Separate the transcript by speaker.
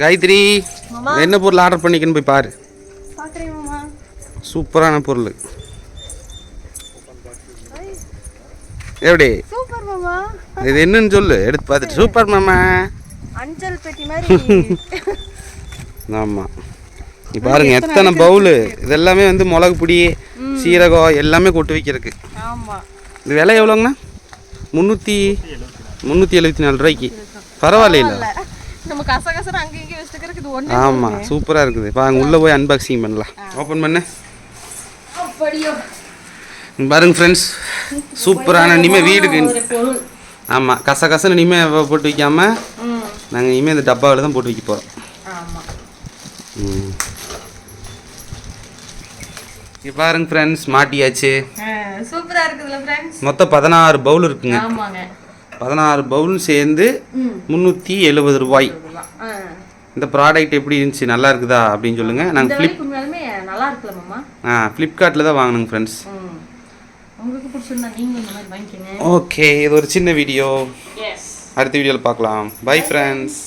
Speaker 1: காயத்ரி என்ன பொருள் ஆர்டர் பண்ணிக்கன்னு போய் பாரு. சூப்பரான பொருள். எப்படி?
Speaker 2: சூப்பர் மாமா.
Speaker 1: இது என்னன்னு சொல்லு எடுத்து பார்த்துட்டு. சூப்பர் மாமா.
Speaker 2: அஞ்சல் பெட்டி மாதிரி.
Speaker 1: ஆமாம் நீ பாருங்க எத்தனை பவுலு. இதெல்லாமே வந்து மிளகு பொடி சீரகம் எல்லாமே கொட்டு வைக்கிறதுக்கு.
Speaker 2: ஆமா.
Speaker 1: இது விலை எவ்வளோங்கண்ணா? முந்நூற்றி முந்நூற்றி எழுபத்தி நாலு ரூபாய்க்கு. பரவாயில்ல.
Speaker 2: நம்ம கசகசன்னு அங்க இங்க வச்சுக்கிறதுக்கு இது ஒண்ணு
Speaker 1: ஆமாம் சூப்பராக இருக்குது. பாருங்க உள்ளே போய் அன்பாக்சிங் பண்ணலாம். ஓப்பன் பண்ணு.
Speaker 2: அப்படியோ.
Speaker 1: பாருங்க ஃப்ரெண்ட்ஸ் சூப்பரான இனிமேல் வீடுக்கு ஆமாம் கசகசன்னு இனிமேல் போட்டு வைக்காம நாங்கள் இனிமேல் இந்த டப்பாவில் தான் போட்டு வைக்க போகிறோம்
Speaker 2: ஆமா.
Speaker 1: இங்கே பாருங்க ஃப்ரெண்ட்ஸ் மாட்டியாச்சு.
Speaker 2: சூப்பரா ஃப்ரெண்ட்ஸ்
Speaker 1: மொத்தம் பதினாறு பவுல் இருக்குங்க.
Speaker 2: ஆமாங்க.
Speaker 1: பதினாறு பவுலும் சேர்ந்து முந்நூற்றி எழுபது ரூபாய். இந்த ப்ராடக்ட் எப்படி இருந்துச்சு நல்லா இருக்குதா அப்படின்னு சொல்லுங்கள் நாங்கள் ஃப்ளிப்
Speaker 2: நல்லா இருக்குல்ல மாமா?
Speaker 1: ஆ ஃப்ளிப்கார்ட்டில் தான் வாங்கினோங்க ஃப்ரெண்ட்ஸ்
Speaker 2: உங்களுக்கு பிடிச்சிருந்தா நீங்களும் இந்த மாதிரி வாங்கிக்கோங்க.
Speaker 1: ஓகே இது ஒரு சின்ன வீடியோ. அடுத்த வீடியோவில் பார்க்கலாம். Bye friends